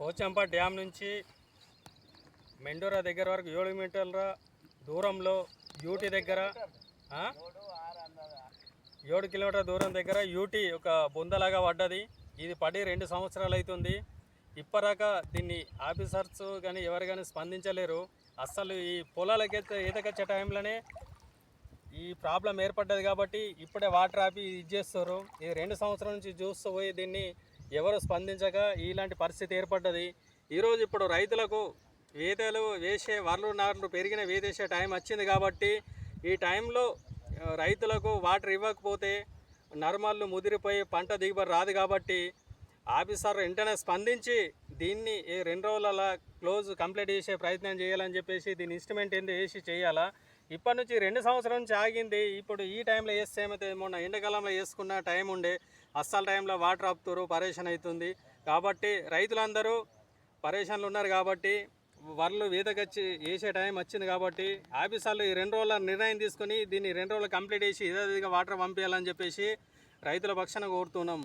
పోచంప dam నుంచి మెండోరా దగ్గర వరకు ఏడు మీటర్ల దూరంలో యూటీ దగ్గర? ఏడు కిలోమీటర్ల. దూరం దగ్గర యూటీ ఒక బొందలాగా పడ్డది. ఇది పడి రెండు సంవత్సరాలు అవుతుంది. ఇప్పటిదాకా దీన్ని ఆఫీసర్స్ కానీ ఎవరు కానీ స్పందించలేరు. అస్సలు ఈ పొలాలకి ఈతకొచ్చే టైంలోనే ఈ ప్రాబ్లం ఏర్పడ్డది కాబట్టి ఇప్పుడే వాటర్ ఆపి ఇది చేస్తారు. ఇది రెండు సంవత్సరాల నుంచి చూస్తూ పోయి దీన్ని ఎవరు స్పందించక ఇలాంటి పరిస్థితి ఏర్పడ్డది. ఈరోజు ఇప్పుడు రైతులకు వేదలు వేసే వర్లు నార్లు పెరిగిన వేదేసే టైం వచ్చింది కాబట్టి ఈ టైంలో రైతులకు వాటర్ ఇవ్వకపోతే నర్మల్లు ముదిరిపోయి పంట దిగుబడి రాదు కాబట్టి ఆఫీసర్ వెంటనే స్పందించి దీన్ని ఈ రెండు రోజుల క్లోజ్ కంప్లీట్ చేసే ప్రయత్నం చేయాలని చెప్పేసి దీని ఇన్స్ట్రుమెంట్ ఏంది వేసి చేయాలా. ఇప్పటి నుంచి రెండు సంవత్సరాల నుంచి ఆగింది. ఇప్పుడు ఈ టైంలో వేస్తే ఏమైతే మొన్న ఎండాకాలంలో వేసుకున్న టైం ఉండే అస్సలు టైంలో వాటర్ ఆపుతారు పరేషన్ అవుతుంది. కాబట్టి రైతులందరూ పరేషన్లు ఉన్నారు కాబట్టి వరలు వీతకొచ్చి వేసే టైం వచ్చింది కాబట్టి ఆఫీసర్లు ఈ రెండు రోజుల నిర్ణయం తీసుకొని దీన్ని రెండు రోజులు కంప్లీట్ చేసి ఇదే వాటర్ పంపించాలని చెప్పేసి రైతుల పక్షాన కోరుతున్నాం.